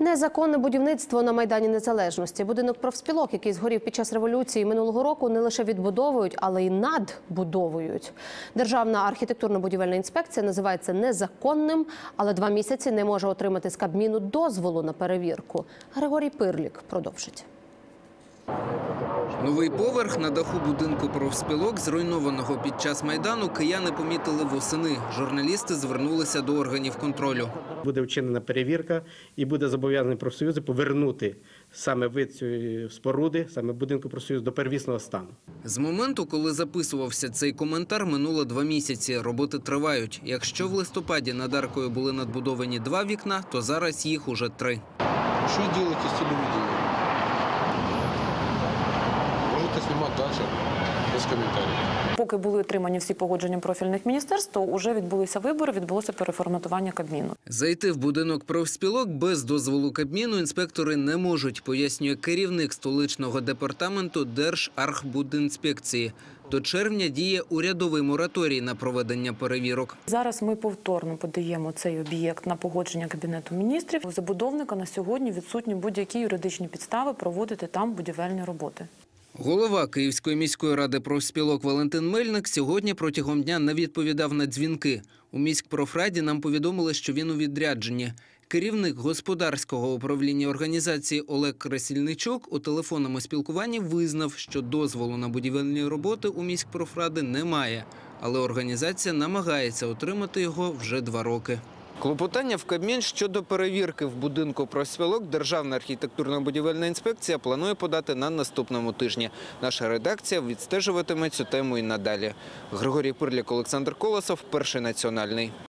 Незаконне будівництво на майдані Незалежності. Будинок профспілок, який згорів під час революції минулого року, не лише відбудовують, але й надбудовують. Державна архітектурно-будівельна інспекція називається незаконним, але два місяці не може отримати з Кабміну дозволу на перевірку. Григорій Пирлік продовжить. Новий поверх на даху будинку профспілок, зруйнованого під час майдану, кияни помітили восени. Журналісти звернулися до органів контролю. Буде вчинена перевірка і буде зобов'язаний профсоюзи повернути саме вид цієї споруди, саме будинку профсоюзу до первісного стану. З моменту, коли записувався цей коментар, минуло два місяці. Роботи тривають. Якщо в листопаді над аркою були надбудовані два вікна, то зараз їх уже три. Делаете с телевидением? Можете без комментариев. Поки були отримані всі погодження профільних міністерств, то вже відбулися вибори, відбулося переформатування Кабміну. Зайти в будинок профспілок без дозволу Кабміну інспектори не можуть, пояснює керівник столичного департаменту Держархбудінспекції. До червня діє урядовий мораторій на проведення перевірок. Зараз ми повторно подаємо цей об'єкт на погодження кабінету міністрів. У забудовника на сьогодні відсутні будь-які юридичні підстави проводити там будівельні роботи. Голова Київської міської ради профспілок Валентин Мельник сьогодні протягом дня не відповідав на дзвінки. У міськпрофраді нам повідомили, що він у відрядженні. Керівник господарського управління організації Олег Красільничок у телефонному спілкуванні визнав, що дозволу на будівельні роботи у міськпрофради немає, але організація намагається отримати його вже два роки. Клопотання в Кабмін щодо перевірки в будинку профспілок Державна архітектурно-будівельна інспекція планує подати на наступному тижні. Наша редакція відстежуватиме цю тему і надалі. Григорій Пирлік, Олександр Колосов, перший національний.